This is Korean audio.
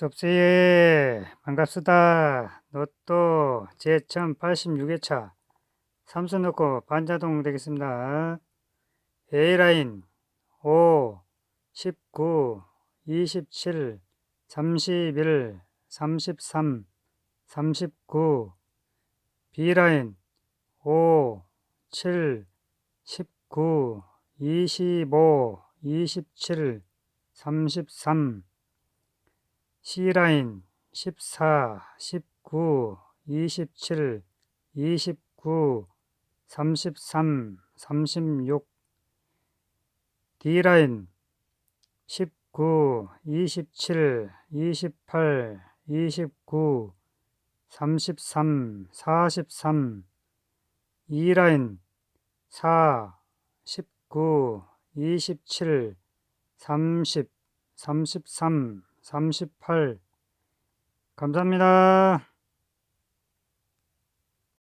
접수예 반갑습니다. 로또 제1086회차 삼선 넣고 반자동 되겠습니다. A라인 5, 19, 27, 31, 33, 39 B라인 5, 7, 19, 25, 27, 33 C라인 14, 19, 27, 29, 33, 36 D라인 19, 27, 28, 29, 33, 43 E라인 4, 19, 27, 30, 33 38 감사합니다.